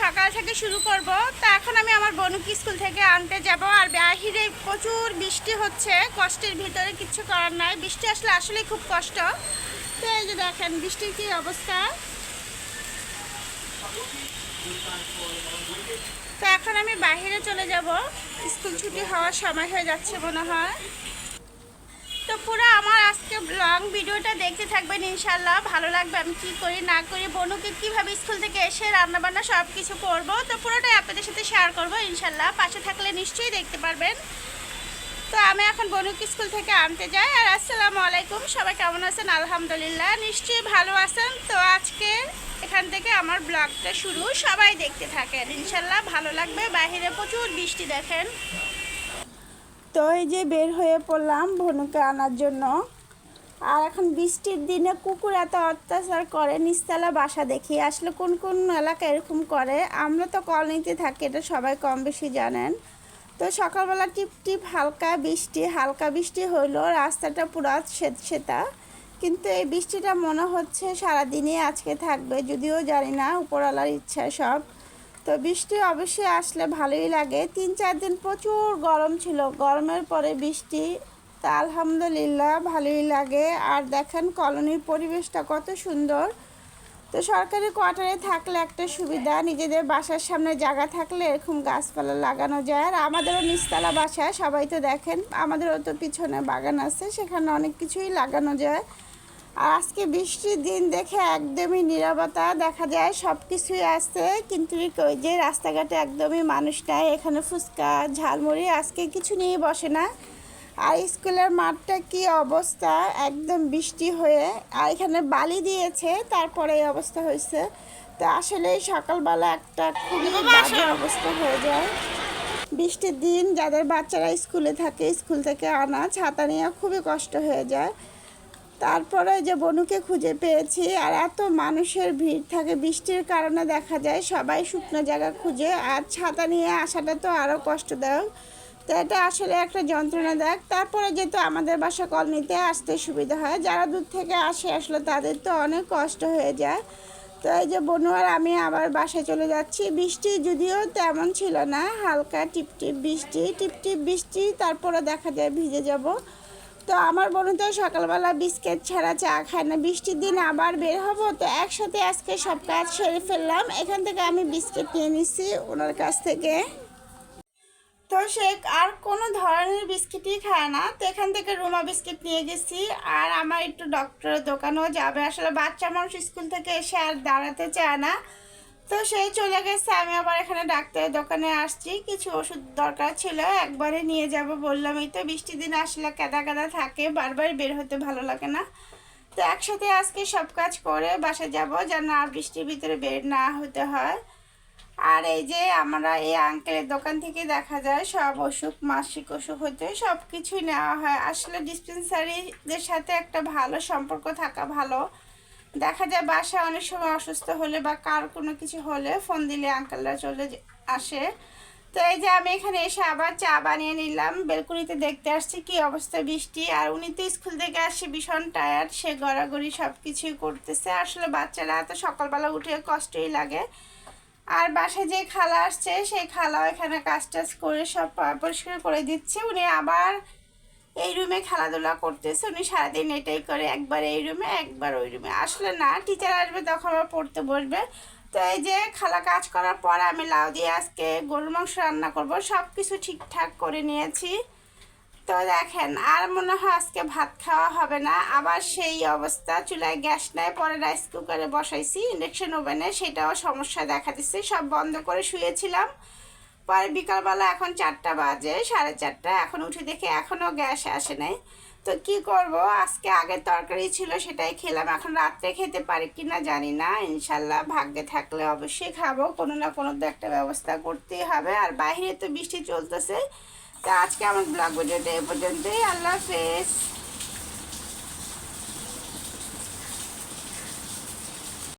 সকাল থেকে শুরু করব। তো এখন আমি আমার বনুকে স্কুল থেকে আনতে যাব আর বাহিরে প্রচুর বৃষ্টি হচ্ছে। কষ্টের ভিতরে কিচ্ছু করার নাই। বৃষ্টি আসলে আসলে খুব কষ্ট। তো এই যে দেখেন, বৃষ্টির কী অবস্থা। তো এখন আমি বাইরে চলে যাব। স্কুল ছুটি হওয়ার সময় হয়ে যাচ্ছে মনে হয়। তো পুরো আমার আজকে ভিডিওটা দেখতে থাকবেন ইনশাল্লাহ ভালো লাগবে আমি কি করি, না করি, বনুকে কীভাবে স্কুল থেকে এসে রান্নাবান্না সব কিছু করব, তো পুরোটাই আপনাদের সাথে শেয়ার করব ইনশাল্লাহ পাশে থাকলে নিশ্চয়ই দেখতে পারবেন। তো আমি এখন বনুকে স্কুল থেকে আনতে যাই। আর আসসালামু আলাইকুম, সবাই কেমন আছেন? আলহামদুলিল্লাহ, নিশ্চয়ই ভালো আছেন। তো আজকে এখান থেকে আমার ব্লগটা শুরু। সবাই দেখতে থাকেন। ইনশাল্লাহ ভালো লাগবে। বাইরে প্রচুর বৃষ্টি দেখেন। তো এই যে বের হয়ে পড়লাম বনুকে আনার জন্য। আর এখন বৃষ্টির দিনে কুকুর এত অত্যাচার করে, নিচতলা বাসা দেখি। আসলে কোন কোন এলাকা এরকম করে? আমরা তো কলনিতে থাকি, এটা সবাই কম বেশি জানেন। তো সকালবেলা টিপ টিপ হালকা বৃষ্টি হালকা বৃষ্টি হলো রাস্তাটা পুরো শ্বেত শ্বেতা কিন্তু এই বৃষ্টিটা মনে হচ্ছে সারাদিনই আজকে থাকবে, যদিও জানি না, উপরওয়ালার ইচ্ছা সব। তো বৃষ্টি অবশ্যই আসলে ভালোই লাগে। তিন চার দিন প্রচুর গরম ছিল, গরমের পরে বৃষ্টি তা আলহামদুলিল্লাহ, ভালোই লাগে। আর দেখেন কলোনির পরিবেশটা কত সুন্দর। তো সরকারি কোয়ার্টারে থাকলে একটা সুবিধা, নিজেদের বাসার সামনে জায়গা থাকলে এরকম গাছপালা লাগানো যায়। আর আমাদেরও নিচতলা বাসা সবাই তো দেখেন, আমাদেরও তো পিছনে বাগান আছে, সেখানে অনেক কিছুই লাগানো যায়। আর আজকে বৃষ্টির দিন দেখে একদমই নীরবতা দেখা যায় সব কিছুই আছে। কিন্তু ওই যে রাস্তাঘাটে একদমই মানুষ নাই, এখানে ফুচকা, ঝালমুড়ি আজকে কিছু নিয়ে বসে না। আর স্কুলের মাঠটা কি অবস্থা? একদম বৃষ্টি হয়ে আর এখানে বালি দিয়েছে তারপরে এই অবস্থা হয়েছে। তো আসলে সকালবেলা একটা খুবই বাজে অবস্থা হয়ে যায়। বৃষ্টির দিন যাদের বাচ্চারা স্কুলে থাকে স্কুল থেকে আনা ছাতা নিয়ে খুবই কষ্ট হয়ে যায়। তারপরে যে বনুকে খুঁজে পেয়েছি আর এত মানুষের ভিড় থাকে। বৃষ্টির কারণে দেখা যায় সবাই শুকনো জায়গা খুঁজে আর ছাতা নিয়ে আসাটা তো আরও কষ্টদায়ক। তো এটা আসলে একটা যন্ত্রণা যন্ত্রণাদায়ক তারপরে যেহেতু আমাদের বাসা কল নিতে আসতে সুবিধা হয়, যারা দূর থেকে আসে আসলে তাদের তো অনেক কষ্ট হয়ে যায়। তো এই যে বনু আর আমি আবার বাসায় চলে যাচ্ছি। বৃষ্টি যদিও তেমন ছিল না, হালকা টিপটিপ বৃষ্টি টিপটিপ বৃষ্টি, তারপরে দেখা যায় ভিজে যাব। তো আমার বোন তো সকালবেলা বিস্কিট ছাড়া চা খায় না। বৃষ্টির দিন আবার বের হব, তো একসাথে আজকে সব কাজ সেরে ফেললাম। এখান থেকে আমি বিস্কিট নিয়ে নিচ্ছি ওনার কাছ থেকে। তো সে আর কোনো ধরনের বিস্কিটই খায় না। তো এখান থেকে রুমা বিস্কিট নিয়ে গেছি। আর আমার একটু ডক্টরের দোকানেও যাবে। আসলে বাচ্চা মানুষ স্কুল থেকে এসে আর দাঁড়াতে চায় না। তো সেই চলে গেছে। আমি আবার এখানে ডাক্তারের দোকানে আসছি। কিছু ওষুধ দরকার ছিল। একবারে নিয়ে যাব বললাম। এই তো বৃষ্টি দিন আসলে কাদা কাদা থাকে। বারবার বের হতে ভালো লাগে না। তো একসাথে আজকে সব কাজ করে বাসা যাব যেন আর বৃষ্টির ভিতরে বের না হতে হয়। আর এই যে আমরা এই আঙ্কেলের দোকান থেকে দেখা যায়, সব অসুখ মাসিক অসুখ হতে সব কিছুই নেওয়া হয়। আসলে ডিসপেন্সারিদের সাথে একটা ভালো সম্পর্ক থাকা ভালো। দেখা যায় বাসায় অনেক সময় অসুস্থ হলে বা কার কোনো কিছু হলে ফোন দিলে আঙ্কেলরা চলে আসে। তো এই যে আমি এখানে এসে আবার চা বানিয়ে নিলাম, বেলকুনিতে দেখতে আসছি কি অবস্থা বৃষ্টি। আর উনি তো স্কুল থেকে আসে, ভীষণ টায়ার্ড সে গড়াগড়ি সব কিছুই করতেছে। আসলে বাচ্চারা এত সকালবেলা উঠে কষ্টই লাগে। আর বাসায় যে খালা আসছে, সেই খালাও এখানে কাজ টাজ করে সব পরিষ্কার করে দিচ্ছে। উনি আবার এই রুমে খেলাধুলা করতেছে। উনি সারাদিন এটাই করে, একবার এই রুমে একবার ওই রুমে আসলে না টিচার আসবে তখন আবার পড়তে বসবে। তো এই যে খালা কাজ করার পর আমি লাউ দিয়ে আজকে গরুর মাংস রান্না করব সব কিছু ঠিকঠাক করে নিয়েছি। তো দেখেন, আর মনে হয় আজকে ভাত খাওয়া হবে না। আবার সেই অবস্থা, চুলায় গ্যাস নেয় পরে রাইস কুকারে বসাইছি ইন্ডাকশন ওভেনে সেটাও সমস্যা দেখা দিচ্ছে। সব বন্ধ করে শুয়েছিলাম। পরে বিকালবেলা এখন চারটা বাজে, সাড়ে চারটা। এখন উঠে দেখে এখনও গ্যাস আসে নাই। তো কি করব? আজকে আগের তরকারি ছিল, সেটাই খেলাম। এখন রাত্রে খেতে পারি কি না জানি না। ইনশাল্লাহ ভাগ্যে থাকলে অবশ্যই খাব। কোনো না কোনো তো একটা ব্যবস্থা করতেই হবে। আর বাইরে তো বৃষ্টি চলতেছে। তা আজকে আমার ব্লগ ভিডিওটা এ পর্যন্তই। আল্লাহ হাফেজ।